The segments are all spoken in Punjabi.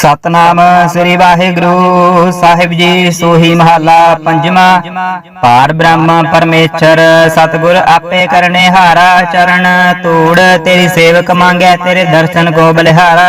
ਸਤਨਾਮ ਸ੍ਰੀ ਵਾਹਿਗੁਰੂ ਸਾਹਿਬ ਜੀ, ਸੋਹੀ ਮਹਲਾ ਪੰਜਵਾਂ। ਪਾਰ ਬ੍ਰਹਮ ਪਰਮੇਸ਼ਰ, ਸਤਗੁਰ ਆਪੇ ਕਰਨੇ ਹਾਰਾ, ਚਰਨ ਧੂੜ, ਤੇਰੀ ਸੇਵਕ ਮੰਗੈ, ਤੇਰੇ ਦਰਸ਼ਨ ਕੋ ਬਲਿਹਾਰਾ।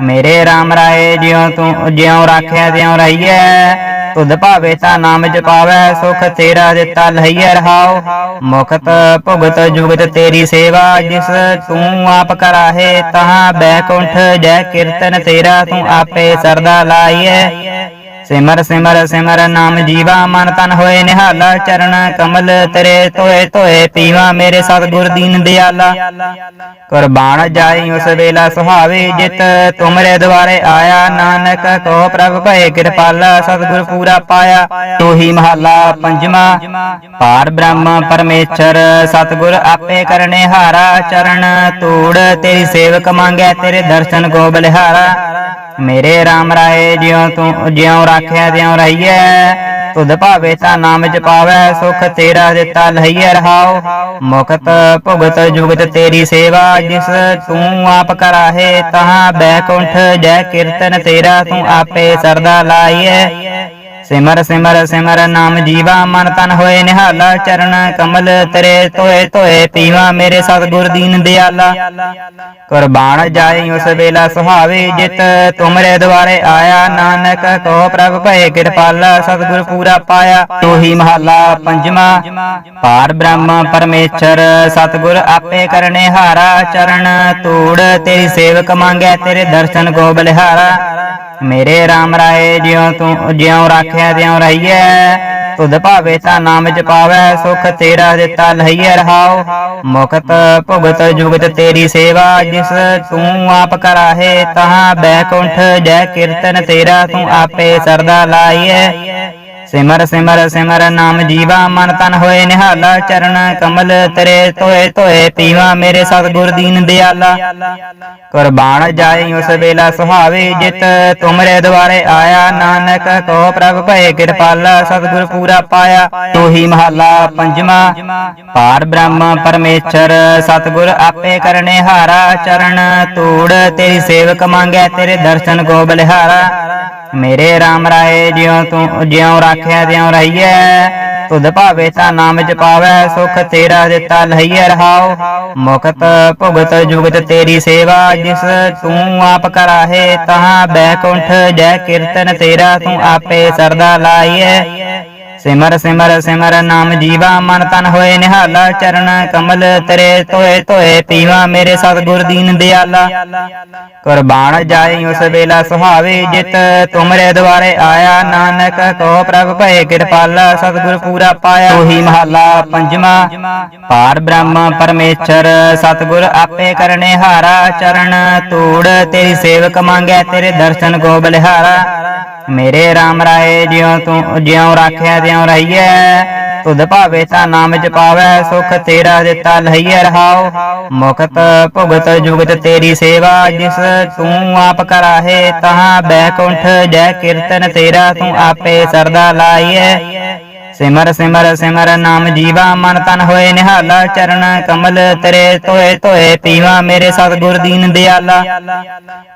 ਮੇਰੇ RAM ਰਾਏ, ਜਿਉ ਤੂੰ, ਜਿਉ ਰਾਖਿਆ, ਤਿਉ ਰਹੀਐ। ਤੁਧ ਭਾਵੇ ਤਾ ਨਾਮ ਜਪਾਵੈ, ਸੁਖ ਤੇਰਾ ਦਿੱਤਾ ਲਈਐ ਰਹਾਉ। ਮੁਖਤ ਭੁਗਤ ਜੁਗਤ ਤੇਰੀ ਸੇਵਾ, ਜਿਸ ਤੂੰ ਆਪ ਕਰਾਹੇ, ਤਹਾਂ ਬੈਕੁੰਠ ਜੈ ਕੀਰਤਨ ਤੇਰਾ ਤੂੰ ਆਪੇ ਸਰਦਾ ਲਾਈਐ। ਸਿਮਰ ਸਿਮਰ ਸਿਮਰ ਨਾਮ ਜੀਵਾ, ਮਨ ਤਨ ਹੋਏ ਨਿਹਾਲਾ, ਚਰਨ ਕਮਲ ਤੇਰੇ ਤੋਏ ਤੋਏ ਪੀਵਾ ਮੇਰੇ ਸਤਿਗੁਰ ਦੀਨ ਦਿਆਲਾ। ਕੁਰਬਾਨ ਜਾਈ ਉਸ ਵੇਲਾ ਸੁਹਾਵੇ, ਜਿਤ ਤੁਮਰੇ ਦੁਆਰੇ ਆਇਆ। ਨਾਨਕ ਕੋ ਪ੍ਰਭ ਭਏ ਕਿਰਪਾਲਾ, ਸਤਿਗੁਰ ਪੂਰਾ ਪਾਇਆ। ਤੋਹੀ ਮਹੱਲਾ ਪੰਜਵਾਂ, ਪਾਰ ਬ੍ਰਹਮ ਪਰਮੇਸ਼ਰ, ਸਤਿਗੁਰ ਆਪੇ ਕਰਨੇ ਹਾਰਾ। ਚਰਨ ਧੂੜ, ਤੇਰੀ ਸੇਵਕ ਮੰਗੈ, ਤੇਰੇ ਦਰਸ਼ਨ ਕੋ ਬਲਿਹਾਰਾ ਮੇਰੇ RAM ਰਾਏ, ਜਿਉ ਤੂੰ, ਜਿਉ ਰਾਖਿਆ ਤਿਉ ਰਹੀਐ, ਤੁਧ ਭਾਵੇ ਤਾਂ ਨਾਮ ਜਪਾਵੈ ਸੁਖ ਤੇਰਾ ਦਿੱਤਾ ਲਈਐ ਰਹਾਉ। ਮੁਕਤ ਭੁਗਤ ਜੁਗਤ ਤੇਰੀ ਸੇਵਾ, ਜਿਸ ਤੂੰ ਆਪ ਕਰਾਹੇ, ਤਹਾਂ ਬੈਕੁੰਠ ਜੈ ਕੀਰਤਨ ਤੇਰਾ ਤੂੰ ਆਪੇ ਸਰਦਾ ਲਾਈਐ। ਸਿਮਰ ਸਿਮਰ ਸਿਮਰ ਨਾਮ ਜੀਵਾ, ਮਨ ਤਨ ਹੋਏ ਨਿਹਾਲਾ, ਚਰਨ ਕਮਲ ਤੇਰੇ ਤੋਏ ਤੋਏ ਪੀਵਾ ਮੇਰੇ ਸਤਿਗੁਰ ਦੀਨ ਦਿਆਲਾ। ਕੁਰਬਾਨ ਜਾਈ ਉਸ ਵੇਲਾ ਸੁਹਾਵੇ, ਜਿਤ ਤੁਮਰੇ ਦੁਆਰੇ ਆਇਆ, ਨਾਨਕ ਕੋ ਪ੍ਰਭ ਭਏ ਕਿਰਪਾਲਾ, ਸਤਿਗੁਰ ਪੂਰਾ ਪਾਇਆ। ਤੋਹੀ ਮਹੱਲਾ ਪੰਜਵਾਂ, ਪਾਰ ਬ੍ਰਹਮ ਪਰਮੇਸ਼ਰ, ਸਤਿਗੁਰ ਆਪੇ ਕਰਨੇ ਹਾਰਾ, ਚਰਨ ਧੂੜ, ਤੇਰੀ ਸੇਵਕ ਮੰਗੈ, ਤੇਰੇ ਦਰਸ਼ਨ ਕੋ ਬਲਿਹਾਰਾ ਮੇਰੇ RAM ਰਾਏ ਜਿਉ ਤੂੰ, ਜਿਉ ਰਾਖਿਆ ਤਿਉ ਰਹੀਐ, ਤੁਧ ਭਾਵੇ ਤਾਂ ਨਾਮ ਜਪਾਵੈ, ਸੁਖ ਤੇਰਾ ਦਿੱਤਾ ਲਈਐ ਰਹਾਉ। ਮੁਕਤ ਭੁਗਤ ਜੁਗਤ ਤੇਰੀ ਸੇਵਾ, ਜਿਸ ਤੂੰ ਆਪ ਕਰਾਹੇ, ਤਹਾਂ ਬੈਕੁੰਠ ਜੈ ਕੀਰਤਨ ਤੇਰਾ ਤੂੰ ਆਪੇ ਸਰਦਾ ਲਾਈਐ। ਸਿਮਰ ਸਿਮਰ ਸਿਮਰ, ਨਾਮ ਜੀਵਾ, ਮਨ ਤਨ ਹੋਏ ਨਿਹਾਲਾ, ਚਰਨ ਕਮਲ ਤੇਰੇ ਤੋਏ ਤੋਏ ਪੀਵਾ ਮੇਰੇ ਸਤਿਗੁਰ ਦੀਨ ਦਿਆਲਾ। ਕੁਰਬਾਨ ਜਾਈ ਉਸ ਵੇਲਾ ਸੁਹਾਵੇ, ਜਿਤ ਤੁਮਰੇ ਦੁਆਰੇ ਆਇਆ। ਨਾਨਕ ਕੋ ਪ੍ਰਭ ਭਏ ਕਿਰਪਾਲਾ, ਸਤਿਗੁਰ ਪੂਰਾ ਪਾਇਆ। ਤੋਹੀ ਮਹੱਲਾ ਪੰਜਵਾਂ। ਪਾਰ ਬ੍ਰਹਮ ਪਰਮੇਸ਼ਰ, ਸਤਿਗੁਰ ਆਪੇ ਕਰਨੇ ਹਾਰਾ। ਚਰਨ ਧੂੜ, ਤੇਰੀ ਸੇਵਕ ਮੰਗੈ, ਤੇਰੇ ਦਰਸ਼ਨ ਕੋ ਬਲਿਹਾਰਾ ਮੇਰੇ RAM ਰਾਏ, ਜਿਉ ਤੂੰ, ਜਿਉ ਰਾਖਿਆ ਤਿਉ ਰਹੀਐ ਤੁਧ ਭਾਵੇ ਤਾਂ ਨਾਮ ਜਪਾਵੈ ਸੁਖ ਤੇਰਾ ਦਿੱਤਾ ਲਈਐ ਰਹਾਉ। ਮੁਖਤ ਭੁਗਤ ਜੁਗਤ ਤੇਰੀ ਸੇਵਾ ਜਿਸ ਤੂੰ ਆਪ ਕਰਾਹੇ ਤਹਾਂ ਬੈਕੁੰਠ ਜੈ ਕੀਰਤਨ ਤੇਰਾ ਤੂੰ ਆਪੇ ਸਰਦਾ ਲਾਈਐ। ਸਿਮਰ ਸਿਮਰ ਸਿਮਰ ਨਾਮ ਜੀਵਾ, ਮਨ ਤਨ ਹੋਏ ਨਿਹਾਲਾ, ਚਰਨ ਕਮਲ ਤੇਰੇ ਤੋਏ ਤੋਏ ਪੀਵਾ ਮੇਰੇ ਸਤਿਗੁਰ ਦੀਨ ਦਿਆਲਾ। ਕੁਰਬਾਨ ਜਾਈ ਉਸ ਵੇਲਾ ਸੁਹਾਵੇ ਜਿਤ, ਤੁਮਰੇ ਦੁਆਰੇ ਆਇਆ ਨਾਨਕ ਕੋ ਪ੍ਰਭ ਭਏ ਕਿਰਪਾਲਾ, ਸਤਿਗੁਰ ਪੂਰਾ ਪਾਇਆ। ਉਹੀ ਮਹੱਲਾ ਪੰਜਵਾਂ, ਪਾਰ ਬ੍ਰਹਮ ਪਰਮੇਸ਼ਰ, ਸਤਿਗੁਰ ਆਪੇ ਕਰਨੇ ਹਾਰਾ, ਚਰਨ ਧੂੜ, ਤੇਰੀ ਸੇਵਕ ਮੰਗੈ, ਤੇਰੇ ਦਰਸ਼ਨ ਕੋ ਬਲਿਹਾਰਾ ਮੇਰੇ RAM ਰਾਏ ਜਿਉ ਤੂੰ, ਜਿਉ ਰਾਖਿਆ ਤਿਉ ਰਹੀਐ, ਤੁਧ ਭਾਵੇ ਤਾਂ ਨਾਮ ਜਪਾਵੈ, ਸੁਖ ਤੇਰਾ ਦਿੱਤਾ ਲਈਐ ਰਹਾਉ। ਮੁਕਤ ਭੁਗਤ ਜੁਗਤ ਤੇਰੀ ਸੇਵਾ, ਜਿਸ ਤੂੰ ਆਪ ਕਰਾਹੇ, ਤਹਾਂ ਬੈਕੁੰਠ ਜੈ ਕੀਰਤਨ ਤੇਰਾ ਤੂੰ ਆਪੇ ਸਰਦਾ ਲਾਈਐ। ਸਿਮਰ ਸਿਮਰ ਸਿਮਰ ਨਾਮ ਜੀਵਾ, ਮਨ ਤਨ ਹੋਏ ਨਿਹਾਲਾ, ਚਰਨ ਕਮਲ ਤੇਰੇ ਤੋਏ ਤੋਏ ਪੀਵਾ ਮੇਰੇ ਸਤਿਗੁਰ ਦੀਨ ਦਿਆਲਾ।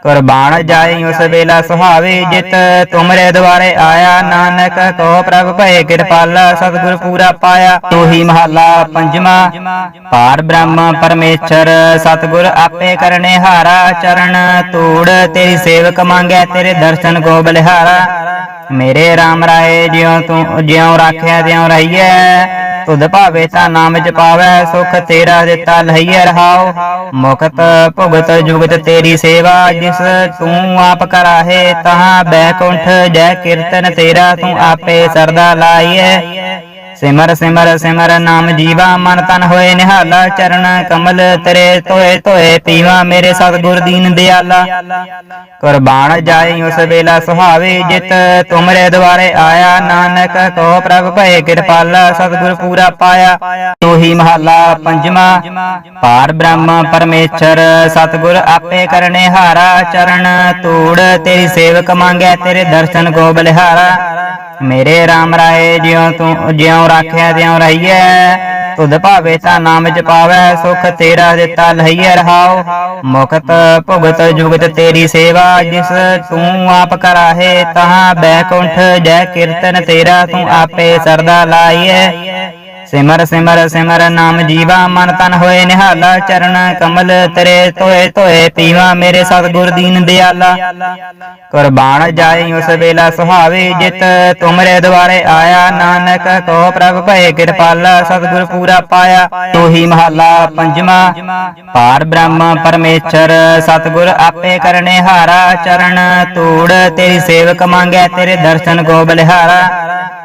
ਕੁਰਬਾਨ ਜਾਈ ਉਸ ਵੇਲਾ ਸੁਹਾਵੇ ਜਿਤ, ਤੁਮਰੇ ਦੁਆਰੇ ਆਇਆ ਨਾਨਕ ਕੋ ਪ੍ਰਭ ਭਏ ਕਿਰਪਾਲਾ, ਸਤਿਗੁਰ ਪੂਰਾ ਪਾਇਆ। ਤੋਹੀ ਮਹੱਲਾ ਪੰਜਵਾਂ, ਪਾਰ ਬ੍ਰਹਮ ਪਰਮੇਸ਼ਰ, ਸਤਿਗੁਰ ਆਪੇ ਕਰਨੇ ਹਾਰਾ, ਚਰਨ ਧੂੜ, ਤੇਰੀ ਸੇਵਕ ਮੰਗੈ, ਤੇਰੇ ਦਰਸ਼ਨ ਕੋ ਬਲਿਹਾਰਾ ਮੇਰੇ RAM ਰਾਏ ਜਿਉ ਤੂੰ, ਜਿਉ ਰਾਖਿਆ ਤਿਉ ਰਹੀਐ, ਤੁਧ ਭਾਵੇ ਤਾਂ ਨਾਮ ਜਪਾਵੈ ਸੁਖ ਤੇਰਾ ਦਿੱਤਾ ਲਈਐ ਰਹਾਉ। ਮੁਕਤ ਭੁਗਤ ਜੁਗਤ ਤੇਰੀ ਸੇਵਾ, ਜਿਸ ਤੂੰ ਆਪ ਕਰਾਹੇ, ਤਹਾਂ ਬੈਕੁੰਠ ਜੈ ਕੀਰਤਨ ਤੇਰਾ ਤੂੰ ਆਪੇ ਸਰਦਾ ਲਾਈਐ। ਸਿਮਰ ਸਿਮਰ ਸਿਮਰ ਨਾਮ ਜੀਵਾ, ਮਨ ਤਨ ਹੋਏ ਨਿਹਾਲਾ, ਚਰਨ ਕਮਲ ਤੇਰੇ ਤੋਏ ਤੋਏ ਪੀਵਾ ਮੇਰੇ ਸਤਿਗੁਰ ਦੀਨ ਦਿਆਲਾ। ਕੁਰਬਾਨ ਜਾਈ ਉਸ ਵੇਲਾ ਸੁਹਾਵੇ ਜਿਤ, ਤੁਮਰੇ ਦੁਆਰੇ ਆਇਆ ਨਾਨਕ ਕੋ ਪ੍ਰਭ ਭਏ ਕਿਰਪਾਲਾ, ਸਤਿਗੁਰ ਪੂਰਾ ਪਾਇਆ। ਤੋਹੀ ਮਹੱਲਾ ਪੰਜਵਾਂ, ਪਾਰ ਬ੍ਰਹਮ ਪਰਮੇਸ਼ਰ, ਸਤਿਗੁਰ ਆਪੇ ਕਰਨੇ ਹਾਰਾ, ਚਰਨ ਧੂੜ, ਤੇਰੀ ਸੇਵਕ ਮੰਗੈ, ਤੇਰੇ ਦਰਸ਼ਨ ਕੋ ਬਲਿਹਾਰਾ। ਮੇਰੇ RAM ਰਾਏ ਜਿਉ ਤੂੰ, ਜਿਉ ਰਾਖਿਆ, ਤਿਉ ਰਹੀਐ। ਤੁਧ ਭਾਵੇ ਤਾਂ ਨਾਮ ਜਪਾਵੈ ਸੁਖ ਤੇਰਾ ਦਿੱਤਾ ਲਈਐ ਰਹਾਉ। ਮੁਕਤ ਭੁਗਤ ਜੁਗਤ ਤੇਰੀ ਸੇਵਾ, ਜਿਸ ਤੂੰ ਆਪ ਕਰਾਹੇ, ਤਹਾਂ ਬੈਕੁੰਠ ਜੈ ਕੀਰਤਨ ਤੇਰਾ ਤੂੰ ਆਪੇ ਸਰਦਾ ਲਾਈਐ। ਸਿਮਰ ਸਿਮਰ ਸਿਮਰ ਨਾਮ ਜੀਵਾ, ਮਨ ਤਨ ਹੋਏ ਨਿਹਾਲਾ, ਚਰਨ ਕਮਲ ਤੇਰੇ ਤੋਏ ਤੋਏ ਪੀਵਾ ਮੇਰੇ ਸਤਿਗੁਰ ਦੀਨ ਦਿਆਲਾ। ਕੁਰਬਾਨ ਜਾਈ ਉਸ ਵੇਲਾ ਸੁਹਾਵੇ, ਜਿਤ ਤੁਮਰੇ ਦੁਆਰੇ ਆਇਆ। ਨਾਨਕ ਕੋ ਪ੍ਰਭ ਭਏ ਕਿਰਪਾਲਾ, ਸਤਿਗੁਰ ਪੂਰਾ ਪਾਇਆ। ਤੋਹੀ ਮਹੱਲਾ ਪੰਜਵਾ, ਪਾਰ ਬ੍ਰਹਮ ਪਰਮੇਸ਼ਰ, ਸਤਿਗੁਰ ਆਪੇ ਕਰਨੇ ਹਾਰਾ। ਚਰਨ ਤੂੜ ਤੇਰੀ ਸੇਵਕ ਮੰਗੈ, ਤੇਰੇ ਦਰਸ਼ਨ ਕੋ ਬਲਿਹਾਰਾ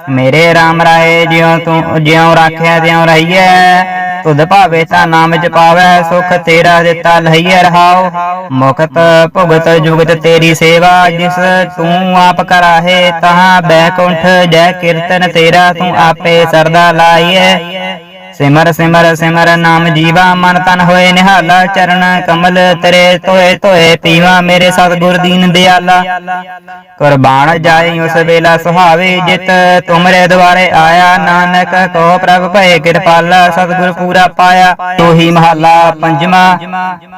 ਮੇਰੇ RAM ਰਾਏ ਜਿਉ ਤੂੰ, ਜਿਉ ਰਾਖਿਆ ਤਿਉ ਰਹੀਐ, ਤੁਧ ਭਾਵੇ ਤਾਂ ਨਾਮ ਜਪਾਵੈ ਸੁਖ ਤੇਰਾ ਦਿੱਤਾ ਲਈਐ ਰਹਾਉ। ਮੁਕਤ ਭੁਗਤ ਜੁਗਤ ਤੇਰੀ ਸੇਵਾ, ਜਿਸ ਤੂੰ ਆਪ ਕਰਾਹੇ, ਤਹਾਂ ਬੈਕੁੰਠ ਜੈ ਕੀਰਤਨ ਤੇਰਾ ਤੂੰ ਆਪੇ ਸਰਦਾ ਲਾਈਐ। ਸਿਮਰ ਸਿਮਰ ਸਿਮਰ ਨਾਮ ਜੀਵਾ, ਮਨ ਤਨ ਹੋਏ ਨਿਹਾਲਾ, ਚਰਨ ਕਮਲ ਤੇਰੇ ਤੋਏ ਤੋਏ ਪੀਵਾ ਮੇਰੇ ਸਤਿਗੁਰ ਦੀਨ ਦਿਆਲਾ। ਕੁਰਬਾਨ ਜਾਈ ਉਸ ਵੇਲਾ ਸੁਹਾਵੇ, ਜਿਤ ਤੁਮਰੇ ਦੁਆਰੇ ਆਇਆ। ਨਾਨਕ ਕੋ ਪ੍ਰਭ ਭਏ ਕਿਰਪਾਲਾ, ਸਤਿਗੁਰ ਪੂਰਾ ਪਾਇਆ। ਤੋਹੀ ਮਹੱਲਾ ਪੰਜਵਾ,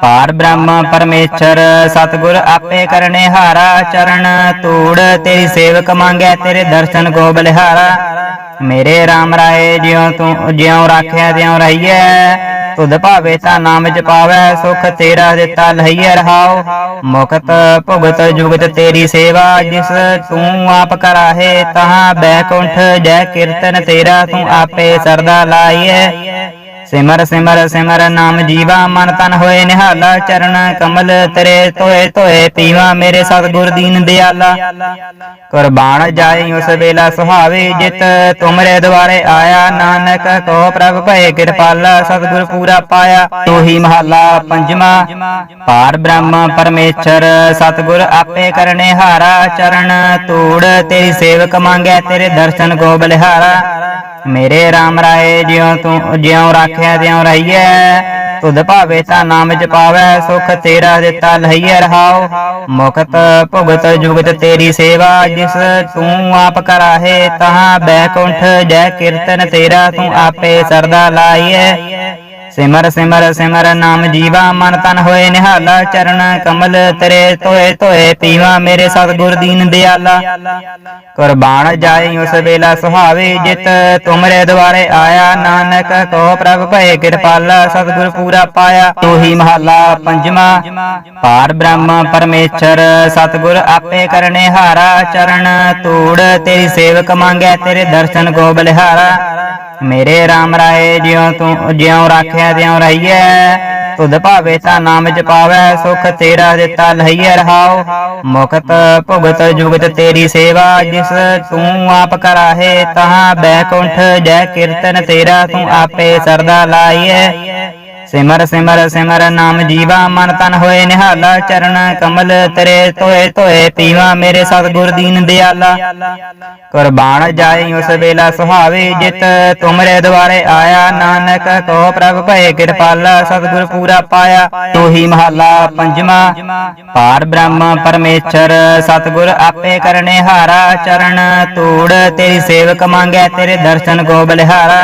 ਪਾਰ ਬ੍ਰਹਮ ਪਰਮੇਸ਼ਰ, ਸਤਿਗੁਰ ਆਪੇ ਕਰਨੇ ਹਾਰਾ। ਚਰਨ ਤੂੜ ਤੇਰੀ ਸੇਵਕ ਮੰਗੈ, ਤੇਰੇ ਦਰਸ਼ਨ ਕੋ ਬਲਿਹਾਰਾ ਮੇਰੇ RAM ਰਾਏ ਜਿਉ ਤੂੰ, ਜਿਉ ਰਾਖਿਆ ਤਿਉ ਰਹੀਐ, ਤੁਧ ਭਾਵੇ ਤਾਂ ਨਾਮ ਜਪਾਵੈ ਸੁਖ ਤੇਰਾ ਦਿੱਤਾ ਲਈਐ ਰਹਾਉ। ਮੁਕਤ ਭੁਗਤ ਜੁਗਤ ਤੇਰੀ ਸੇਵਾ, ਜਿਸ ਤੂੰ ਆਪ ਕਰਾਹੇ, ਤਹਾਂ ਬੈਕੁੰਠ ਜੈ ਕੀਰਤਨ ਤੇਰਾ ਤੂੰ ਆਪੇ ਸਰਦਾ ਲਾਈਐ। ਸਿਮਰ ਸਿਮਰ ਸਿਮਰ ਨਾਮ ਜੀਵਾ, ਮਨ ਤਨ ਹੋਏ ਨਿਹਾਲਾ, ਚਰਨ ਕਮਲ ਤੇਰੇ ਤੋਏ ਤੋਏ ਪੀਵਾ ਮੇਰੇ ਸਤਿਗੁਰ ਦੀਨ ਦਿਆਲਾ। ਕੁਰਬਾਨ ਜਾਈ ਉਸ ਵੇਲਾ ਸੁਹਾਵੇ, ਜਿਤ ਤੁਮਰੇ ਦੁਆਰੇ ਆਇਆ। ਨਾਨਕ ਕੋ ਪ੍ਰਭ ਭਏ ਕਿਰਪਾਲਾ, ਸਤਿਗੁਰ ਪੂਰਾ ਪਾਇਆ। ਤੋਹੀ ਮਹੱਲਾ ਪੰਜਵਾ। ਪਾਰ ਬ੍ਰਹਮ ਪਰਮੇਸ਼ਰ, ਸਤਿਗੁਰ ਆਪੇ ਕਰਨੇ ਹਾਰਾ। ਚਰਨ ਧੂੜ, ਤੇਰੀ ਸੇਵਕ ਮੰਗੈ, ਤੇਰੇ ਦਰਸ਼ਨ ਕੋ ਬਲਿਹਾਰਾ ਮੇਰੇ RAM ਰਾਏ ਜਿਉ ਤੂੰ ਜਿਉ ਰਾਖਿਆ ਤਿਉ ਰਹੀਐ, ਤੁਧ ਭਾਵੇ ਤਾਂ ਨਾਮ ਜਪਾਵੈ, ਸੁਖ ਤੇਰਾ ਦਿੱਤਾ ਲਈਐ ਰਹਾਉ। ਮੁਕਤ ਭੁਗਤ ਜੁਗਤ ਤੇਰੀ ਸੇਵਾ, ਜਿਸ ਤੂੰ ਆਪ ਕਰਾਹੇ, ਤਹਾਂ ਬੈਕੁੰਠ ਜੈ ਕੀਰਤਨ ਤੇਰਾ ਤੂੰ ਆਪੇ ਸਰਦਾ ਲਾਈਐ। ਸਿਮਰ ਸਿਮਰ ਸਿਮਰ ਨਾਮ ਜੀਵਾ, ਮਨ ਤਨ ਹੋਏ ਨਿਹਾਲਾ ਚਰਨ ਕਮਲ ਤੇਰੇ ਤੋਏ ਤੋਏ ਪੀਵਾ ਮੇਰੇ ਸਤਿਗੁਰ ਦੀਨ ਦਿਆਲਾ। ਕੁਰਬਾਨ ਜਾਈ ਉਸ ਵੇਲਾ ਸੁਹਾਵੇ ਜਿਤ, ਤੁਮਰੇ ਦੁਆਰੇ ਆਇਆ ਨਾਨਕ ਕੋ ਪ੍ਰਭ ਭਏ ਕਿਰਪਾਲਾ, ਸਤਿਗੁਰ ਪੂਰਾ ਪਾਇਆ ਤੋਹੀ ਮਹੱਲਾ ਪੰਜਵਾ। ਪਾਰ ਬ੍ਰਹਮ ਪਰਮੇਸ਼ਰ, ਸਤਿਗੁਰ ਆਪੇ ਕਰਨੇ ਹਾਰਾ, ਚਰਨ ਧੂੜ, ਤੇਰੀ ਸੇਵਕ ਮੰਗੈ, ਤੇਰੇ ਦਰਸ਼ਨ ਕੋ ਬਲਿਹਾਰਾ ਮੇਰੇ RAM ਰਾਏ ਜਿਉ ਤੂੰ, ਜਿਉ ਰਾਖਿਆ ਤਿਉ ਰਹੀਐ, ਤੁਧ ਭਾਵੇ ਤਾਂ ਨਾਮ ਜਪਾਵੈ ਸੁਖ ਤੇਰਾ ਦਿੱਤਾ ਲਈਐ ਰਹਾਉ। ਮੁਕਤ ਭੁਗਤ ਜੁਗਤ ਤੇਰੀ ਸੇਵਾ, ਜਿਸ ਤੂੰ ਆਪ ਕਰਾਹੇ, ਤਹਾਂ ਬੈਕੁੰਠ ਜੈ ਕੀਰਤਨ ਤੇਰਾ ਤੂੰ ਆਪੇ ਸਰਦਾ ਲਾਈਐ। ਸਿਮਰ ਸਿਮਰ ਸਿਮਰ ਨਾਮ ਜੀਵਾ, ਮਨ ਤਨ ਹੋਏ ਨਿਹਾਲਾ, ਚਰਨ ਕਮਲ ਤੇਰੇ ਤੋਏ ਤੋਏ ਪੀਵਾ ਮੇਰੇ ਸਤਿਗੁਰ ਦੀਨ ਦਿਆਲਾ। ਕੁਰਬਾਨ ਜਾਈ ਉਸ ਵੇਲਾ ਸੁਹਾਵੇ, ਜਿਤ ਤੁਮਰੇ ਦੁਆਰੇ ਆਇਆ। ਨਾਨਕ ਕੋ ਪ੍ਰਭ ਭਏ ਕਿਰਪਾਲਾ, ਸਤਿਗੁਰ ਪੂਰਾ ਪਾਇਆ। ਤੋਹੀ ਮਹੱਲਾ ਪੰਜਵਾ, ਪਾਰ ਬ੍ਰਹਮ ਪਰਮੇਸ਼ਰ, ਸਤਿਗੁਰ ਆਪੇ ਕਰਨੇ ਹਾਰਾ। ਚਰਨ ਧੂੜ, ਤੇਰੀ ਸੇਵਕ ਮੰਗੈ, ਤੇਰੇ ਦਰਸ਼ਨ ਕੋ ਬਲਿਹਾਰਾ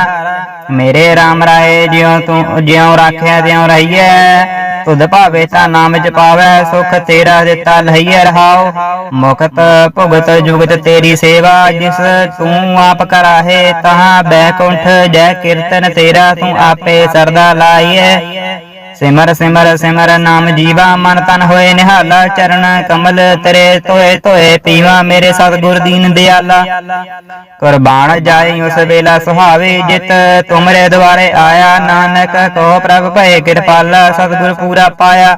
ਮੇਰੇ RAM ਰਾਏ, ਜਿਉ ਤੂੰ, ਜਿਉ ਰਾਖਿਆ ਤਿਉ ਰਹੀਐ, ਤੁਧ ਭਾਵੇ ਤਾਂ ਨਾਮ ਜਪਾਵੈ, ਸੁਖ ਤੇਰਾ ਦਿੱਤਾ ਲਈਐ ਰਹਾਉ। ਮੁਕਤ ਭੁਗਤ ਜੁਗਤ ਤੇਰੀ ਸੇਵਾ, ਜਿਸ ਤੂੰ ਆਪ ਕਰਾਹੇ ਤਹਾਂ ਬੈਕੁੰਠ ਜੈ ਕੀਰਤਨ ਤੇਰਾ ਤੂੰ ਆਪੇ ਸਰਦਾ ਲਾਈਐ। ਸਿਮਰ ਸਿਮਰ ਸਿਮਰ ਨਾਮ ਜੀਵਾ, ਮਨ ਤਨ ਹੋਏ ਨਿਹਾਲਾ, ਚਰਨ ਕਮਲ ਤੇਰੇ ਤੋਏ ਤੋਏ ਪੀਵਾ ਮੇਰੇ ਸਤਿਗੁਰ ਦੀਨ ਦਿਆਲਾ। ਕੁਰਬਾਨ ਜਾਈ ਉਸ ਵੇਲਾ ਸੁਹਾਵੇ ਜਿਤ, ਤੁਮਰੇ ਦੁਆਰੇ ਆਇਆ ਨਾਨਕ, ਕੋ ਪ੍ਰਭ ਭਏ ਕਿਰਪਾਲਾ, ਸਤਿਗੁਰ ਪੂਰਾ ਪਾਇਆ।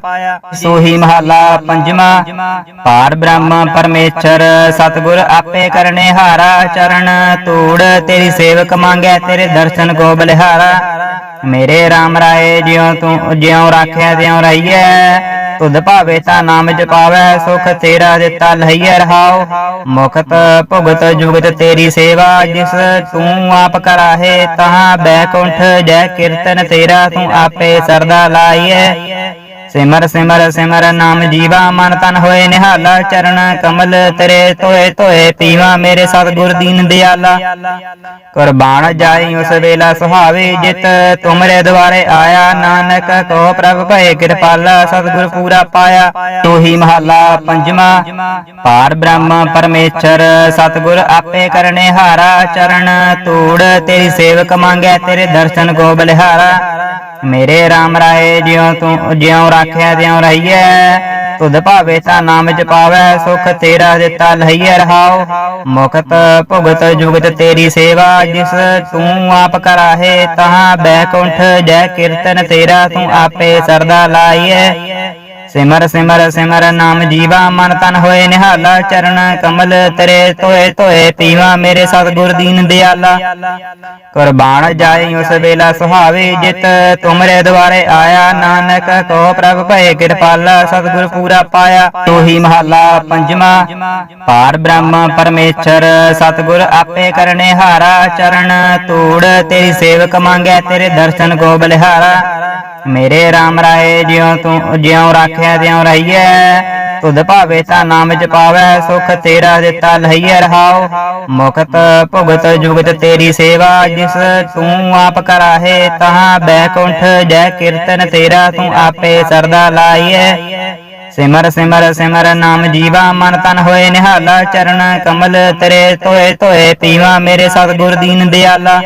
ਸੋਹੀ ਮਹੱਲਾ ਪੰਜਵਾ, ਪਾਰ ਬ੍ਰਹਮ ਪਰਮੇਸ਼ਰ, ਸਤਿਗੁਰ ਆਪੇ ਕਰਨੇ ਹਾਰਾ, ਚਰਨ ਧੂੜ, ਤੇਰੀ ਸੇਵਕ ਮੰਗੈ, ਤੇਰੇ ਦਰਸ਼ਨ ਕੋ ਬਲਿਹਾਰਾ ਮੇਰੇ RAM ਰਾਏ ਜਿਉ ਤੂੰ ਜਿਉ ਰਾਖਿਆ ਤਿਉ ਰਹੀਐ, ਤੁਧ ਭਾਵੇ ਤਾਂ ਨਾਮ ਜਪਾਵੈ, ਸੁਖ ਤੇਰਾ ਦਿੱਤਾ ਲਈਐ ਰਹਾਉ। ਮੁਖਤ ਭੁਗਤ ਜੁਗਤ ਤੇਰੀ ਸੇਵਾ, ਜਿਸ ਤੂੰ ਆਪ ਕਰਾਹੇ, ਤਹਾਂ ਬੈਕੁੰਠ ਜੈ ਕੀਰਤਨ ਤੇਰਾ ਤੂੰ ਆਪੇ ਸਰਦਾ ਲਾਈਐ। ਸਿਮਰ ਸਿਮਰ ਸਿਮਰ ਨਾਮ ਜੀਵਾ, ਮਨ ਤਨ ਹੋਏ ਨਿਹਾਲਾ, ਚਰਨ ਕਮਲ ਤੇਰੇ ਤੋਏ ਤੋਏ ਪੀਵਾ ਮੇਰੇ ਸਤਿਗੁਰ ਦੀਨ ਦਿਆਲਾ। ਕੁਰਬਾਨ ਜਾਈ ਉਸ ਵੇਲਾ ਸੁਹਾਵੇ, ਜਿਤ ਤੁਮਰੇ ਦੁਆਰੇ ਆਇਆ। ਨਾਨਕ ਕੋ ਪ੍ਰਭ ਭਏ ਕਿਰਪਾਲਾ, ਸਤਿਗੁਰ ਪੂਰਾ ਪਾਇਆ। ਤੂੰ ਹੀ ਮਹੱਲਾ ਪੰਜਵਾ, ਪਾਰ ਬ੍ਰਹਮ ਪਰਮੇਸ਼ਰ, ਸਤਿਗੁਰ ਆਪੇ ਕਰਨੇ ਹਾਰਾ। ਚਰਨ ਧੂੜ, ਤੇਰੀ ਸੇਵਕ ਮੰਗੈ, ਤੇਰੇ ਦਰਸ਼ਨ ਕੋ ਬਲਿਹਾਰਾ ਮੇਰੇ RAM ਰਾਏ, ਜਿਉ ਤੂੰ, ਜਿਉ ਰਾਖਿਆ ਤਿਉ ਰਹੀਐ, ਤੁਧ ਭਾਵੇ ਤਾਂ ਨਾਮ ਜਪਾਵੈ, ਸੁਖ ਤੇਰਾ ਦਿੱਤਾ ਲਈਐ ਰਹਾਉ। ਮੁਕਤ ਭੁਗਤ ਜੁਗਤ ਤੇਰੀ ਸੇਵਾ, ਜਿਸ ਤੂੰ ਆਪ ਕਰਾਹੇ, ਤਹਾਂ ਬੈਕੁੰਠ ਜੈ ਕੀਰਤਨ ਤੇਰਾ ਤੂੰ ਆਪੇ ਸਰਦਾ ਲਾਈਐ। ਸਿਮਰ ਸਿਮਰ ਸਿਮਰ ਨਾਮ ਜੀਵਾ, ਮਨ ਤਨ ਹੋਏ ਨਿਹਾਲਾ, ਚਰਨ ਕਮਲ ਤੇਰੇ ਤੋਏ ਤੋਏ ਪੀਵਾ ਮੇਰੇ ਸਤਿਗੁਰ ਦੀਨ ਦਿਆਲਾ। ਕੁਰਬਾਨ ਜਾਈ ਉਸ ਵੇਲਾ ਸੁਹਾਵੇ ਜਿਤ, ਤੁਮਰੇ ਦੁਆਰੇ ਆਇਆ ਨਾਨਕ, ਕੋ ਪ੍ਰਭ ਭਏ ਕਿਰਪਾਲਾ, ਸਤਿਗੁਰ ਪੂਰਾ ਪਾਇਆ ਤੂੰ ਮਹੱਲਾ ਪੰਜਵਾ। ਪਾਰ ਬ੍ਰਹਮ ਪਰਮੇਸ਼ਰ, ਸਤਿਗੁਰ ਆਪੇ ਕਰਨੇ ਹਾਰਾ, ਚਰਨ ਧੂੜ, ਤੇਰੀ ਸੇਵਕ ਮੰਗੈ, ਤੇਰੇ ਦਰਸ਼ਨ ਕੋ ਬਲਿਹਾਰਾ ਮੇਰੇ RAM ਰਾਏ ਜਿਉ ਤੂੰ, ਜਿਉ ਰਾਖਿਆ ਤਿਉ ਰਹੀਐ, ਤੁਧ ਭਾਵੇ ਤਾਂ ਨਾਮ ਜਪਾਵੈ, ਸੁਖ ਤੇਰਾ ਦਿੱਤਾ ਲਈਐ ਰਹਾਉ। ਮੁਕਤ ਭੁਗਤ ਜੁਗਤ ਤੇਰੀ ਸੇਵਾ, ਜਿਸ ਤੂੰ ਆਪ ਕਰਾਹੇ, ਤਹਾਂ ਬੈਕੁੰਠ ਜੈ ਕੀਰਤਨ ਤੇਰਾ ਤੂੰ ਆਪੇ ਸਰਦਾ ਲਾਈਐ ਸਿਮਰ ਸਿਮਰ ਸਿਮਰ ਨਾਮ ਜੀਵਾ, ਮਨ ਤਨ ਹੋਏ ਨਿਹਾਲਾ ਚਰਨ ਕਮਲ ਤੇਰੇ ਤੋਏ ਤੋਏ ਪੀਵਾ ਮੇਰੇ ਸਤਿਗੁਰ ਦੀਨ ਦਿਆਲਾ।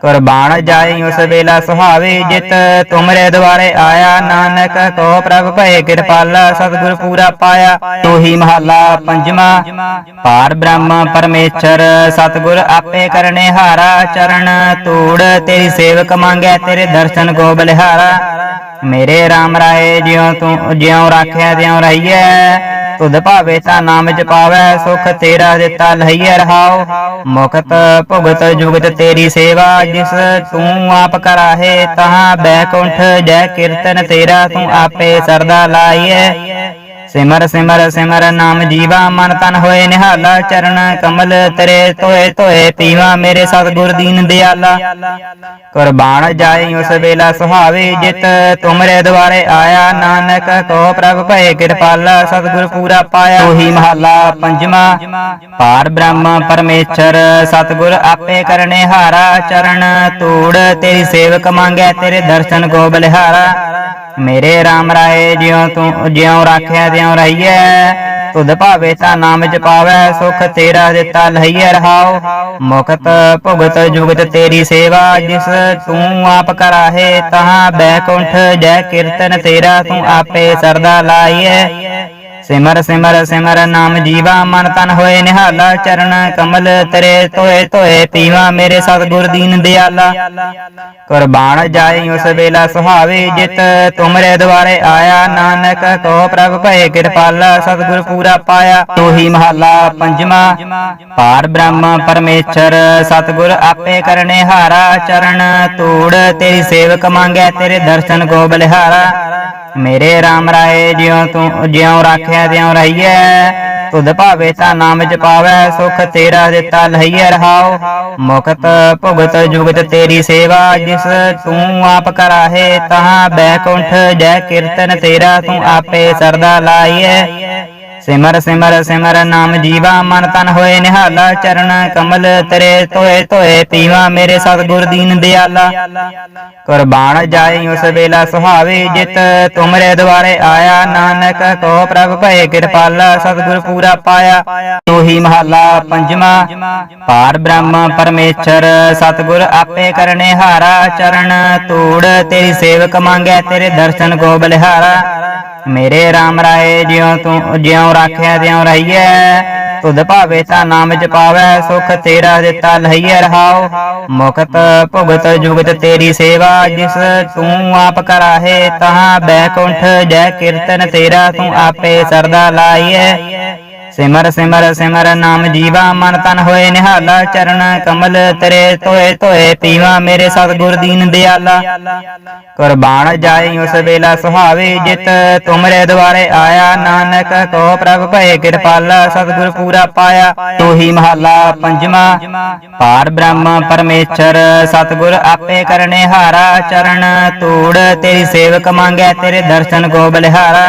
ਕੁਰਬਾਨ ਜਾਈ ਉਸ ਵੇਲਾ ਸੁਹਾਵੇ ਜਿਤ, ਤੁਮਰੇ ਦੁਆਰੇ ਆਇਆ ਨਾਨਕ ਕੋ ਪ੍ਰਭ ਭਏ ਕਿਰਪਾਲਾ, ਸਤਿਗੁਰ ਪੂਰਾ ਪਾਇਆ ਤੂੰ ਹੀ ਮਹੱਲਾ ਪੰਜਵਾ। ਪਾਰ ਬ੍ਰਹਮ ਪਰਮੇਸ਼ਰ, ਸਤਿਗੁਰ ਆਪੇ ਕਰਨੇ ਹਾਰਾ, ਚਰਨ ਧੂੜ, ਤੇਰੀ ਸੇਵਕ ਮੰਗੈ, ਤੇਰੇ ਦਰਸ਼ਨ ਕੋ ਬਲਿਹਾਰਾ। ਮੇਰੇ RAM ਰਾਏ ਜਿਉ ਤੂੰ, ਜਿਉ ਰਾਖਿਆ ਤਿਉ ਰਹੀਐ, ਤੁਧ ਭਾਵੇ ਤਾਂ ਨਾਮ ਜਪਾਵੈ ਸੁਖ ਤੇਰਾ ਦਿੱਤਾ ਲਈਐ ਰਹਾਉ। ਮੁਕਤ ਭੁਗਤ ਜੁਗਤ ਤੇਰੀ ਸੇਵਾ, ਜਿਸ ਤੂੰ ਆਪ ਕਰਾਹੇ, ਤਹਾਂ ਬੈਕੁੰਠ ਜੈ ਕੀਰਤਨ ਤੇਰਾ ਤੂੰ ਆਪੇ ਸਰਦਾ ਲਾਈਐ। ਸਿਮਰ ਸਿਮਰ ਸਿਮਰ ਨਾਮ ਜੀਵਾ, ਮਨ ਤਨ ਹੋਏ ਨਿਹਾਲਾ, ਚਰਨ ਕਮਲ ਤੇਰੇ ਤੋਏ ਤੋਏ ਪੀਵਾ ਮੇਰੇ ਸਤਿਗੁਰ ਦੀਨ ਦਿਆਲਾ। ਕੁਰਬਾਨ ਜਾਈ ਉਸ ਵੇਲਾ ਸੁਹਾਵੇ, ਜਿਤ ਤੁਮਰੇ ਦੁਆਰੇ ਆਇਆ, ਨਾਨਕ ਕੋ ਪ੍ਰਭ ਭਏ ਕਿਰਪਾਲਾ, ਸਤਿਗੁਰ ਪੂਰਾ ਪਾਇਆ। ਉਹੀ ਹੀ ਮਹੱਲਾ ਪੰਜਵਾ, ਪਾਰ ਬ੍ਰਹਮ ਪਰਮੇਸ਼ਰ, ਸਤਿਗੁਰ ਆਪੇ ਕਰਨੇ ਹਾਰਾ, ਚਰਨ ਧੂੜ, ਤੇਰੀ ਸੇਵਕ ਮੰਗੈ, ਤੇਰੇ ਦਰਸ਼ਨ ਕੋ ਬਲਿਹਾਰਾ ਮੇਰੇ RAM ਰਾਏ ਜਿਉ ਤੂੰ, ਜਿਉ ਰਾਖਿਆ ਤਿਉ ਰਹੀਐ, ਤੁਧ ਭਾਵੇ ਤਾਂ ਨਾਮ ਜਪਾਵੈ, ਸੁਖ ਤੇਰਾ ਦਿੱਤਾ ਲਈਐ ਰਹਾਉ। ਮੁਕਤ ਭੁਗਤ ਜੁਗਤ ਤੇਰੀ ਸੇਵਾ, ਜਿਸ ਤੂੰ ਆਪ ਕਰਾਹੇ, ਤਹਾਂ ਬੈਕੁੰਠ ਜੈ ਕੀਰਤਨ ਤੇਰਾ ਤੂੰ ਆਪੇ ਸਰਦਾ ਲਾਈਐ। ਸਿਮਰ ਸਿਮਰ ਸਿਮਰ, ਨਾਮ ਜੀਵਾ, ਮਨ ਤਨ ਹੋਏ ਨਿਹਾਲਾ, ਚਰਨ ਕਮਲ ਤੇਰੇ ਤੋਏ ਤੋਏ ਪੀਵਾ ਮੇਰੇ ਸਤਿਗੁਰ ਦੀਨ ਦਿਆਲਾ। ਕੁਰਬਾਨ ਜਾਈ ਉਸ ਵੇਲਾ ਸੁਹਾਵੇ, ਜਿਤ ਤੁਮਰੇ ਦੁਆਰੇ ਆਇਆ। ਨਾਨਕ ਕੋ ਪ੍ਰਭ ਭਏ ਕਿਰਪਾਲਾ, ਸਤਿਗੁਰ ਪੂਰਾ ਪਾਇਆ। ਤੂੰ ਹੀ ਮਹੱਲਾ ਪੰਜਵਾ, ਪਾਰ ਬ੍ਰਹਮ ਪਰਮੇਸ਼ਰ, ਸਤਿਗੁਰ ਆਪੇ ਕਰਨੇ ਹਾਰਾ। ਚਰਨ ਧੂੜ, ਤੇਰੀ ਸੇਵਕ ਮੰਗੈ, ਤੇਰੇ ਦਰਸ਼ਨ ਕੋ ਬਲਿਹਾਰਾ ਮੇਰੇ RAM ਰਾਏ ਜਿਉ ਤੂੰ, ਜਿਉ ਰਾਖਿਆ ਤਿਉ ਰਹੀਐ, ਤੁਧ ਭਾਵੇ ਤਾਂ ਨਾਮ ਜਪਾਵੈ ਸੁਖ ਤੇਰਾ ਦਿੱਤਾ ਲਈਐ ਰਹਾਉ। ਮੁਕਤ ਭੁਗਤ ਜੁਗਤ ਤੇਰੀ ਸੇਵਾ, ਜਿਸ ਤੂੰ ਆਪ ਕਰਾਹੇ, ਤਹਾਂ ਬੈਕੁੰਠ ਜੈ ਕੀਰਤਨ ਤੇਰਾ ਤੂੰ ਆਪੇ ਸਰਦਾ ਲਾਈਐ। ਸਿਮਰ ਸਿਮਰ ਸਿਮਰ ਨਾਮ ਜੀਵਾ, ਮਨ ਤਨ ਹੋਏ ਨਿਹਾਲਾ, ਚਰਨ ਕਮਲ ਤੇਰੇ ਤੋਏ ਤੋਏ ਪੀਵਾ ਮੇਰੇ ਸਤਿਗੁਰ ਦੀਨ ਦਿਆਲਾ। ਕੁਰਬਾਨ ਜਾਈ ਉਸ ਵੇਲਾ ਸੁਹਾਵੇ ਜਿਤ, ਤੁਮਰੇ ਦੁਆਰੇ ਆਇਆ ਨਾਨਕ, ਕੋ ਪ੍ਰਭ ਭਏ ਕਿਰਪਾਲਾ, ਸਤਿਗੁਰ ਪੂਰਾ ਪਾਇਆ। ਤੂੰ ਹੀ ਮਹੱਲਾ ਪੰਜਵਾ, ਪਾਰ ਬ੍ਰਹਮ ਪਰਮੇਸ਼ਰ, ਸਤਿਗੁਰ ਆਪੇ ਕਰਨੇ ਹਾਰਾ, ਚਰਨ ਧੂੜ, ਤੇਰੀ ਸੇਵਕ ਮੰਗੈ, ਤੇਰੇ ਦਰਸ਼ਨ ਕੋ ਬਲਿਹਾਰਾ ਮੇਰੇ RAM ਰਾਏ ਜਿਉ ਤੂੰ, ਜਿਉ ਰਾਖਿਆ ਤਿਉ ਰਹੀਐ, ਤੁਧ ਭਾਵੇ ਤਾਂ ਨਾਮ ਜਪਾਵੈ, ਸੁਖ ਤੇਰਾ ਦਿੱਤਾ ਲਈਐ ਰਹਾਉ। ਮੁਕਤ ਭੁਗਤ ਜੁਗਤ ਤੇਰੀ ਸੇਵਾ, ਜਿਸ ਤੂੰ ਆਪ ਕਰਾਹੇ, ਤਹਾਂ ਬੈਕੁੰਠ ਜੈ ਕੀਰਤਨ ਤੇਰਾ ਤੂੰ ਆਪੇ ਸਰਦਾ ਲਾਈਐ। ਸਿਮਰ ਸਿਮਰ ਸਿਮਰ ਨਾਮ ਜੀਵਾ, ਮਨ ਤਨ ਹੋਏ ਨਿਹਾਲਾ, ਚਰਨ ਕਮਲ ਤੇਰੇ ਤੋਏ ਤੋਏ ਪੀਵਾ ਮੇਰੇ ਸਤਿਗੁਰ ਦੀਨ ਦਿਆਲਾ। ਕੁਰਬਾਨ ਜਾਈ ਉਸ ਵੇਲਾ ਸੁਹਾਵੇ ਜਿਤ, ਤੁਮਰੇ ਦੁਆਰੇ ਆਇਆ ਨਾਨਕ, ਕੋ ਪ੍ਰਭ ਭਏ ਕਿਰਪਾਲਾ, ਸਤਿਗੁਰ ਪੂਰਾ ਪਾਇਆ। ਤੋਹੀ ਮਹੱਲਾ ਪੰਜਵਾ, ਪਾਰ ਬ੍ਰਹਮ ਪਰਮੇਸ਼ਰ, ਸਤਿਗੁਰ ਆਪੇ ਕਰਨੇ ਹਾਰਾ, ਚਰਨ ਧੂੜ ਤੇਰੀ ਸੇਵਕ ਮੰਗੈ, ਤੇਰੇ ਦਰਸ਼ਨ ਕੋ ਬਲਿਹਾਰਾ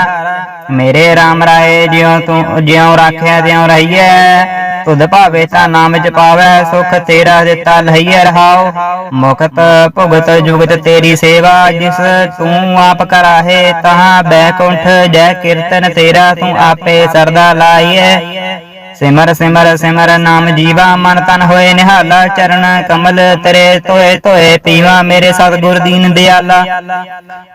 ਮੇਰੇ RAM ਰਾਏ ਜਿਉ ਤੂੰ, ਜਿਉ ਰਾਖਿਆ ਤਿਉ ਰਹੀਐ, ਤੁਧ ਭਾਵੇ ਤਾਂ ਨਾਮ ਜਪਾਵੈ, ਸੁਖ ਤੇਰਾ ਦਿੱਤਾ ਲਈਐ ਰਹਾਉ। ਮੁਕਤ ਭੁਗਤ ਜੁਗਤ ਤੇਰੀ ਸੇਵਾ, ਜਿਸ ਤੂੰ ਆਪ ਕਰਾਹੇ ਤਹਾਂ ਬੈਕੁੰਠ ਜੈ ਕੀਰਤਨ ਤੇਰਾ ਤੂੰ ਆਪੇ ਸਰਦਾ ਲਾਈਐ। ਸਿਮਰ ਸਿਮਰ ਸਿਮਰ ਨਾਮ ਜੀਵਾ, ਮਨ ਤਨ ਹੋਏ ਨਿਹਾਲਾ, ਚਰਨ ਕਮਲ ਤੇਰੇ ਤੋਏ ਤੋਏ ਪੀਵਾ ਮੇਰੇ ਸਤਿਗੁਰ ਦੀਨ ਦਿਆਲਾ।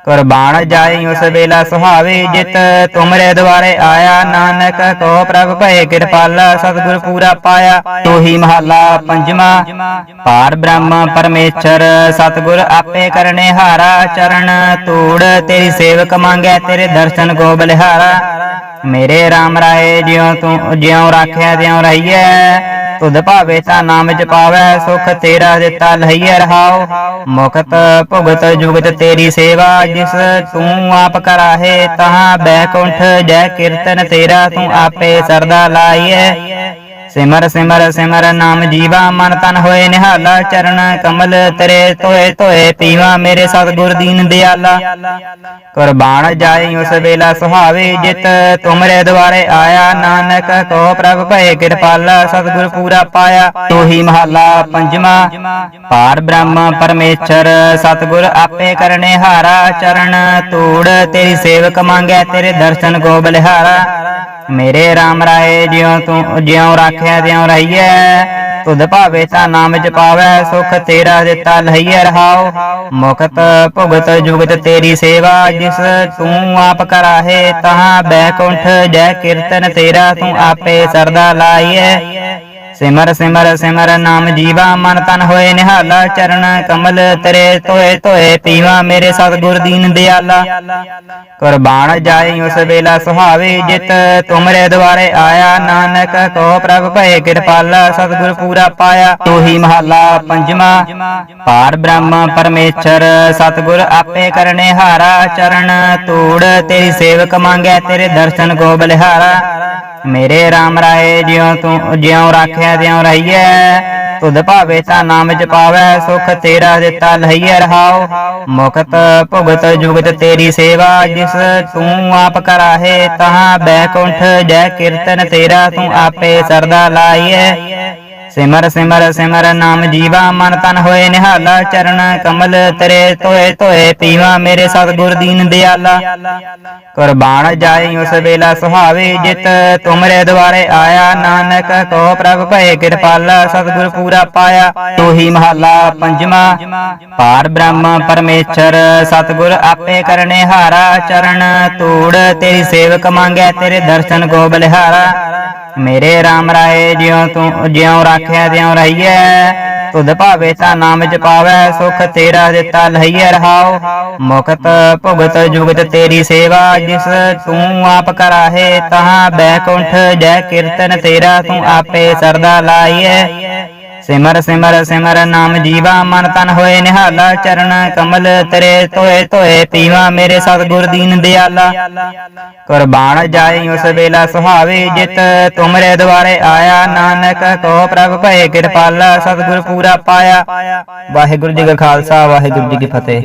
ਕੁਰਬਾਨ ਜਾਈ ਉਸ ਵੇਲਾ ਸੁਹਾਵੇ ਜਿਤ, ਤੁਮਰੇ ਦੁਆਰੇ ਆਇਆ ਨਾਨਕ ਕੋ ਪ੍ਰਭ ਭਏ ਕਿਰਪਾਲਾ, ਸਤਿਗੁਰ ਪੂਰਾ ਪਾਇਆ, ਤੋਹੀ ਮਹੱਲਾ ਪੰਜਵਾ। ਪਾਰ ਬ੍ਰਹਮ ਪਰਮੇਸ਼ਰ, ਸਤਿਗੁਰ ਆਪੇ ਕਰਨੇ ਹਾਰਾ, ਚਰਨ ਧੂੜ ਤੇਰੀ ਸੇਵਕ ਮੰਗੈ, ਤੇਰੇ ਦਰਸ਼ਨ ਕੋ ਬਲਿਹਾਰਾ ਮੇਰੇ RAM ਰਾਏ ਜਿਉ ਤੂੰ, ਜਿਉ ਰਾਖਿਆ ਤਿਉ ਰਹੀਐ, ਤੁਧ ਭਾਵੇ ਤਾਂ ਨਾਮ ਜਪਾਵੈ, ਸੁਖ ਤੇਰਾ ਦਿੱਤਾ ਲਈਐ ਰਹਾਉ। ਮੁਕਤ ਭੁਗਤ ਜੁਗਤ ਤੇਰੀ ਸੇਵਾ, ਜਿਸ ਤੂੰ ਆਪ ਕਰਾਹੇ ਤਹਾਂ ਬੈਕੁੰਠ ਜੈ ਕੀਰਤਨ ਤੇਰਾ ਤੂੰ ਆਪੇ ਸਰਦਾ ਲਾਈਐ। ਸਿਮਰ ਸਿਮਰ ਸਿਮਰ ਨਾਮ ਜੀਵਾ, ਮਨ ਤਨ ਹੋਏ ਨਿਹਾਲਾ, ਚਰਨ ਕਮਲ ਤੇਰੇ ਤੋਏ ਤੋਏ ਪੀਵਾ ਮੇਰੇ ਸਤਿਗੁਰ ਦੀਨ ਦਿਆਲਾ। ਕੁਰਬਾਨ ਜਾਈ ਉਸ ਵੇਲਾ ਸੁਹਾਵੇ ਜਿਤ, ਤੁਮਰੇ ਦੁਆਰੇ ਆਇਆ ਨਾਨਕ ਕੋ ਪ੍ਰਭ ਭਏ ਕਿਰਪਾਲਾ, ਸਤਿਗੁਰ ਪੂਰਾ ਪਾਇਆ, ਤੋਹੀ ਮਹੱਲਾ ਪੰਜਵਾ। ਪਾਰ ਬ੍ਰਹਮ ਪਰਮੇਸ਼ਰ, ਸਤਿਗੁਰ ਆਪੇ ਕਰਨੇ ਹਾਰਾ, ਚਰਨ ਤੂੜ ਤੇਰੀ ਸੇਵਕ ਮੰਗੈ, ਤੇਰੇ ਦਰਸ਼ਨ ਕੋ ਬਲਿਹਾਰਾ ਮੇਰੇ RAM ਰਾਏ ਜਿਉ ਤੂੰ, ਜਿਉ ਰਾਖਿਆ ਤਿਉ ਰਹੀਐ। ਤੁਧ ਭਾਵੇ ਤਾਂ ਨਾਮ ਜਪਾਵੈ ਸੁਖ ਤੇਰਾ ਦਿੱਤਾ ਲਈਐ ਰਹਾਉ। ਮੁਕਤ ਭੁਗਤ ਜੁਗਤ ਤੇਰੀ ਸੇਵਾ, ਜਿਸ ਤੂੰ ਆਪ ਕਰਾਹੇ, ਤਹਾਂ ਬੈਕੁੰਠ ਜੈ ਕੀਰਤਨ ਤੇਰਾ ਤੂੰ ਆਪੇ ਸਰਦਾ ਲਾਈਐ। ਸਿਮਰ ਸਿਮਰ ਸਿਮਰ ਨਾਮ ਜੀਵਾ, ਮਨ ਤਨ ਹੋਏ ਨਿਹਾਲਾ, ਚਰਨ ਕਮਲ ਤੇਰੇ ਤੋਏ ਤੋਏ ਪੀਵਾ ਮੇਰੇ ਸਤਿਗੁਰ ਦੀਨ ਦਿਆਲਾ। ਕੁਰਬਾਨ ਜਾਈ ਉਸ ਵੇਲਾ ਸੁਹਾਵੇ ਜਿਤ, ਤੁਮਰੇ ਦੁਆਰੇ ਆਇਆ ਨਾਨਕ, ਕੋ ਪ੍ਰਭ ਭਏ ਕਿਰਪਾਲਾ, ਸਤਿਗੁਰ ਪੂਰਾ ਪਾਇਆ ਤੋਹੀ ਮਹੱਲਾ ਪੰਜਵਾ। ਪਾਰ ਬ੍ਰਹਮ ਪਰਮੇਸ਼ਰ, ਸਤਿਗੁਰ ਆਪੇ ਕਰਨੇ ਹਾਰਾ, ਚਰਨ ਧੂੜ, ਤੇਰੀ ਸੇਵਕ ਮੰਗੈ, ਤੇਰੇ ਦਰਸ਼ਨ ਕੋ ਬਲਿਹਾਰਾ ਮੇਰੇ RAM ਰਾਏ ਜਿਉ ਤੂੰ, ਜਿਉ ਰਾਖਿਆ ਤਿਉ ਰਹੀਐ, ਤੁਧ ਭਾਵੇ ਤਾਂ ਨਾਮ ਜਪਾਵੈ ਸੁਖ ਤੇਰਾ ਦਿੱਤਾ ਲਈਐ ਰਹਾਉ। ਮੁਕਤ ਭੁਗਤ ਜੁਗਤ ਤੇਰੀ ਸੇਵਾ, ਜਿਸ ਤੂੰ ਆਪ ਕਰਾਹੇ, ਤਹਾਂ ਬੈਕੁੰਠ ਜੈ ਕੀਰਤਨ ਤੇਰਾ ਤੂੰ ਆਪੇ ਸਰਦਾ ਲਾਈਐ। ਸਿਮਰ ਸਿਮਰ ਸਿਮਰ ਨਾਮ ਜੀਵਾ, ਮਨ ਤਨ ਹੋਏ ਨਿਹਾਲਾ, ਚਰਨ ਕਮਲ ਤੇਰੇ ਤੋਏ ਤੋਏ ਪੀਵਾ ਮੇਰੇ ਸਤਿਗੁਰ ਦੀਨ ਦਿਆਲਾ। ਕੁਰਬਾਨ ਜਾਈ ਉਸ ਵੇਲਾ ਸੁਹਾਵੇ ਜਿਤ, ਤੁਮਰੇ ਦੁਆਰੇ ਆਇਆ ਨਾਨਕ ਕੋ ਪ੍ਰਭ ਭਏ ਕਿਰਪਾਲਾ, ਸਤਿਗੁਰ ਪੂਰਾ ਪਾਇਆ, ਤੋਹੀ ਮਹੱਲਾ ਪੰਜਵਾ। ਪਾਰ ਬ੍ਰਹਮ ਪਰਮੇਸ਼ਰ, ਸਤਿਗੁਰ ਆਪੇ ਕਰਨੇ ਹਾਰਾ, ਚਰਨ ਤੂੜ ਤੇਰੀ ਸੇਵਕ ਮੰਗੈ, ਤੇਰੇ ਦਰਸ਼ਨ ਕੋ ਬਲਿਹਾਰਾ ਮੇਰੇ RAM ਰਾਏ ਜਿਉ ਤੂੰ, ਜਿਉ ਰਾਖਿਆ ਤਿਉ ਰਹੀਐ, ਤੁਧ ਭਾਵੇ ਤਾਂ ਨਾਮ ਜਪਾਵੈ, ਸੁਖ ਤੇਰਾ ਦਿੱਤਾ ਲਈਐ ਰਹਾਉ। ਮੁਕਤ ਭੁਗਤ ਜੁਗਤ ਤੇਰੀ ਸੇਵਾ, ਜਿਸ ਤੂੰ ਆਪ ਕਰਾਹੇ, ਤਹਾਂ ਬੈਕੁੰਠ ਜੈ ਕੀਰਤਨ ਤੇਰਾ ਤੂੰ ਆਪੇ ਸਰਦਾ ਲਾਈਐ। ਸਿਮਰ ਸਿਮਰ ਸਿਮਰ ਨਾਮ ਜੀਵਾ, ਮਨ ਤਨ ਹੋਏ ਨਿਹਾਲਾ ਚਰਨ ਕਮਲ ਤੇਰੇ ਤੋਏ ਤੋਏ ਪੀਵਾ ਮੇਰੇ ਸਤਿਗੁਰ ਦੀਨ ਦਿਆਲਾ। ਕੁਰਬਾਨ ਜਾਈ ਉਸ ਵੇਲਾ ਸੁਹਾਵੇ ਜਿਤ, ਤੁਮਰੇ ਦੁਆਰੇ ਆਇਆ ਨਾਨਕ ਕੋ ਪ੍ਰਭ ਭਏ ਕਿਰਪਾਲਾ, ਸਤਿਗੁਰ ਪੂਰਾ ਪਾਇਆ। ਵਾਹਿਗੁਰੂ ਜੀ ਕਾ ਖਾਲਸਾ, ਵਾਹਿਗੁਰੂ ਜੀ ਕੀ ਫਤਿਹ।